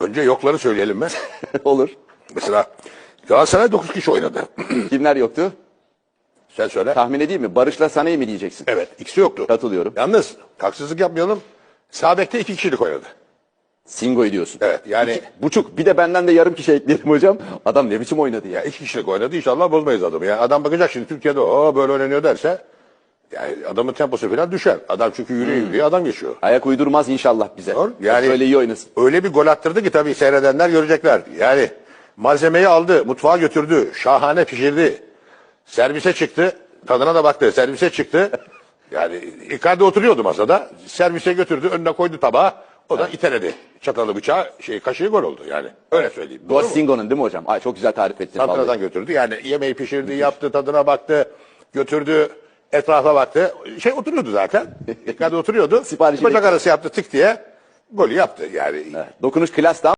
Önce yokları söyleyelim mi? Olur. Mesela Galatasaray 9 kişi oynadı. Kimler yoktu? Sen söyle. Tahmin edeyim mi? Barış'la Sané'yi mi diyeceksin? Evet ikisi yoktu. Katılıyorum. Yalnız haksızlık yapmayalım. Sağ bekte iki kişilik oynadı. Singo'yu diyorsun. Evet yani İki- buçuk. Bir de benden de yarım kişi ekleyelim hocam. Adam ne biçim oynadı ya. ya iki kişilik oynadı. İnşallah bozmayız adamı. Yani adam bakacak şimdi Türkiye'de o böyle oynanıyor derse yani adamın temposu falan düşer. Adam çünkü yürüyor yürüyor adam geçiyor. Ayak uydurmaz inşallah bize. Doğru. Yani- Böyle iyi oynasın. Öyle bir gol attırdı ki tabii seyredenler görecekler. Yani malzemeyi aldı, mutfağa götürdü, şahane pişirdi. Servise çıktı, tadına da baktı, servise çıktı. Yani Icardi oturuyordu masada, servise götürdü, önüne koydu tabağı, o da iteledi. Çatalı bıçağı, şey, kaşığı gol oldu yani. Öyle söyleyeyim. Gol Singo'nun değil mi hocam? Ay çok güzel tarif ettin. vallahi. Santradan götürdü. Yani yemeği pişirdi, yaptı, tadına baktı, götürdü, etrafa baktı. Şey oturuyordu zaten. Icardi oturuyordu. Siparişi Bacak arası yaptı tık diye golü yaptı yani. Dokunuş klas da